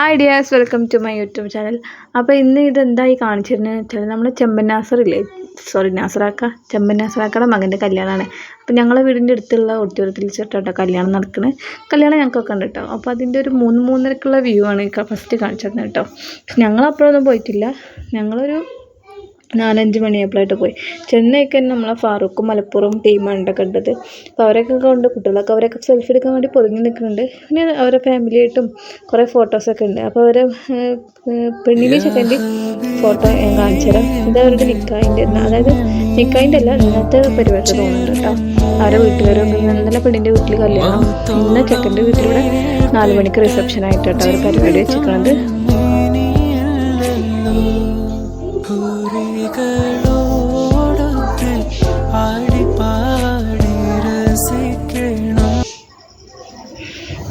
Hi dears welcome to my YouTube channel അപ്പോൾ ഇന്ന് ഇതെന്തായി കാണിച്ചിരുന്നതെന്ന് വെച്ചാൽ നമ്മുടെ ചെമ്പൻ നാസറില്ലേ? സോറി നാസറാക്ക. ചെമ്പൻ നാസറാക്കയുടെ മകന്റെ കല്യാണമാണ് അപ്പോൾ ഞങ്ങളെ വീടിന്റെ അടുത്തുള്ള ഓഡിറ്റോറിയത്തിൽ വെച്ചിട്ടോ കല്യാണം നടക്കുന്നത് കല്യാണം ഞങ്ങൾക്കൊക്കെ ഉണ്ട് കേട്ടോ അപ്പോൾ അതിന്റെ ഒരു മൂന്ന് മൂന്നരക്കുള്ള വ്യൂ ആണ് ഫസ്റ്റ് കാണിച്ചിരുന്നത് കേട്ടോ ഞങ്ങൾ അപ്പോഴൊന്നും പോയിട്ടില്ല. ഞങ്ങളൊരു നാലഞ്ച് മണിയായപ്പോഴായിട്ട് പോയി. ചെന്നൈക്ക് തന്നെ നമ്മളെ ഫാറൂഖും മലപ്പുറം ടീമാണ് കണ്ടത്. അപ്പോൾ അവരൊക്കെ കൊണ്ട് കുട്ടികളൊക്കെ അവരൊക്കെ സെൽഫി എടുക്കാൻ വേണ്ടി പൊതുങ്ങി നിൽക്കുന്നുണ്ട്. പിന്നെ അവരെ ഫാമിലിയായിട്ടും കുറേ ഫോട്ടോസൊക്കെ ഉണ്ട്. അപ്പോൾ അവരെ പെണ്ണിനെ ചെക്കന്റെ ഫോട്ടോ ഞാൻ കാണിച്ചു തരാം. ഇത് അവരുടെ നിക്കായിന്റെ അതായത് നിക്കായിന്റെ അല്ല ഇന്നത്തെ പരിപാടി തോന്നുന്നുണ്ട് കേട്ടോ അവരെ വീട്ടുകാരൊക്കെ ഇന്നലെ പെണ്ണിന്റെ വീട്ടിൽ കല്യാണം. ഇന്ന് ചെക്കന്റെ വീട്ടിലൂടെ നാല് മണിക്ക് റിസപ്ഷൻ ആയിട്ട് കേട്ടോ അവർ പരിപാടി വെച്ചിരിക്കുന്നത്. 우리 갈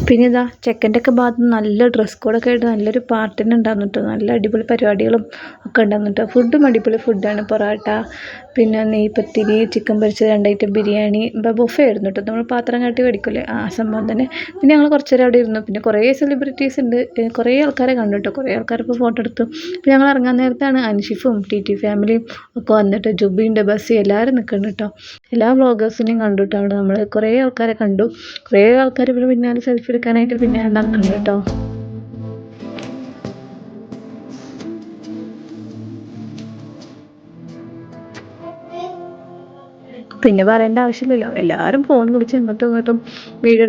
പിന്നെ ഇതാ ചെക്കന്റെ ഒക്കെ ഭാഗത്ത് നല്ല ഡ്രസ് കോഡൊക്കെ ആയിട്ട് നല്ലൊരു പാർട്ടിന് ഉണ്ടായിരുന്നു കേട്ടോ നല്ല അടിപൊളി പരിപാടികളും ഒക്കെ ഉണ്ടായിരുന്നു കേട്ടോ ഫുഡും അടിപൊളി ഫുഡാണ് പൊറോട്ട പിന്നെ നെയ്പത്തിരി ചിക്കൻ പൊരിച്ചത് രണ്ടായിട്ട് ബിരിയാണി ബൊഫേ ആയിരുന്നു കേട്ടോ നമ്മൾ പാത്രം കാട്ടി മേടിക്കില്ലേ ആ സംഭവം തന്നെ. പിന്നെ ഞങ്ങൾ കുറച്ച് നേരം അവിടെ ഇരുന്നു. പിന്നെ കുറേ സെലിബ്രിറ്റീസ് ഉണ്ട്. കുറേ ആൾക്കാരെ കണ്ടു കേട്ടോ കുറേ ആൾക്കാർ ഇപ്പോൾ ഫോട്ടോ എടുത്തു. പിന്നെ ഞങ്ങൾ ഇറങ്ങാൻ നേരത്താണ് അൻഷിഫും ടി ടി ഫാമിലിയും ഒക്കെ വന്നിട്ട് ജുബിന്റെ ബസ് എല്ലാവരും നിൽക്കുന്നുണ്ട് കേട്ടോ എല്ലാ വ്ളോഗേഴ്സിനെയും കണ്ടു കേട്ടോ അവിടെ നമ്മൾ കുറേ ആൾക്കാരെ കണ്ടു. കുറേ ആൾക്കാർ ഇവിടെ പിന്നാലെ സെൽഫി എടുക്കാനായിട്ട് പിന്നെ ഉണ്ടാക്കുന്നുണ്ട് കേട്ടോ. പിന്നെ പറയേണ്ട ആവശ്യമില്ലല്ലോ. എല്ലാവരും ഫോൺ വിളിച്ച് എങ്ങോട്ടും ഇങ്ങോട്ടും വീഡിയോ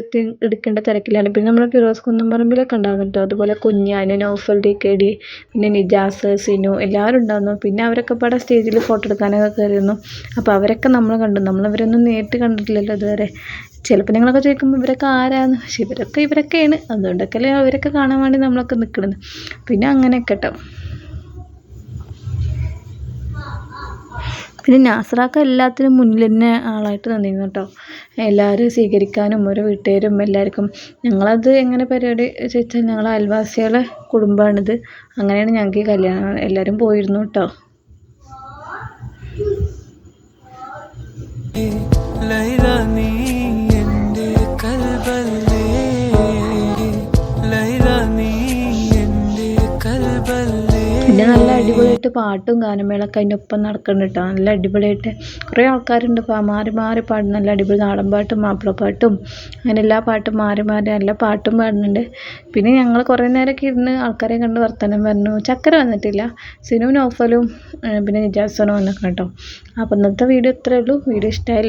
എടുക്കേണ്ട തിരക്കിലാണ്. പിന്നെ നമ്മുടെ ഫിറോസ് കുന്നംപറമ്പിലൊക്കെ ഉണ്ടാകും കേട്ടോ. അതുപോലെ കുഞ്ഞാന് നൗഫൽ ഡി കെ ഡി പിന്നെ നിജാസ് സിനു എല്ലാവരും ഉണ്ടായിരുന്നു പിന്നെ അവരൊക്കെ പാടെ സ്റ്റേജിൽ ഫോട്ടോ എടുക്കാനൊക്കെ കയറിയിരുന്നു അപ്പോൾ അവരൊക്കെ നമ്മൾ കണ്ടു. നമ്മളവരൊന്നും നേരിട്ട് കണ്ടിട്ടില്ലല്ലോ ഇതുവരെ. ചിലപ്പോൾ നിങ്ങളൊക്കെ ചോദിക്കുമ്പോൾ ഇവരൊക്കെ ആരാന്ന്? പക്ഷെ ഇവരൊക്കെ ഇവരൊക്കെയാണ്. അതുകൊണ്ടൊക്കെ അല്ലേ അവരൊക്കെ കാണാൻ വേണ്ടി നമ്മളൊക്കെ നിൽക്കുന്നത് പിന്നെ അങ്ങനെയൊക്കെ കേട്ടോ പിന്നെ നാസറാക്ക എല്ലാത്തിനും മുന്നിൽ തന്നെ ആളായിട്ട് നിന്നിരുന്നു കേട്ടോ എല്ലാവരും സ്വീകരിക്കാനും ഓരോ വീട്ടുകാരും എല്ലാവർക്കും. ഞങ്ങളത് എങ്ങനെ പരിപാടി ചോദിച്ചാൽ ഞങ്ങൾ അയൽവാസികളെ കുടുംബമാണിത്. അങ്ങനെയാണ് ഞങ്ങൾക്ക് ഈ കല്യാണം എല്ലാവരും പോയിരുന്നു കേട്ടോ പിന്നെ നല്ല അടിപൊളിയായിട്ട് പാട്ടും ഗാനമേളൊക്കെ അതിന്റെ ഒപ്പം നടക്കുന്നുണ്ട് കേട്ടോ നല്ല അടിപൊളിയായിട്ട് കുറേ ആൾക്കാരുണ്ട് ഇപ്പം മാറി മാറി പാടും. നല്ല അടിപൊളി നാടൻ പാട്ടും മാപ്പിളപ്പാട്ടും അങ്ങനെ എല്ലാ പാട്ടും മാറി മാറി നല്ല പാട്ടും പാടുന്നുണ്ട്. പിന്നെ ഞങ്ങൾ കുറേ നേരമൊക്കെ ഇരുന്ന് ആൾക്കാരെ കണ്ട് വർത്തമാനം പറഞ്ഞു. ചക്കര വന്നിട്ടില്ല. സിനുവും നോഫലും പിന്നെ നിജാസനും വന്നിട്ടുണ്ട് കേട്ടോ അപ്പോൾ ഇന്നത്തെ വീഡിയോ ഇത്രയേ ഉള്ളൂ. വീഡിയോ ഇഷ്ടമായി ലൈക്ക്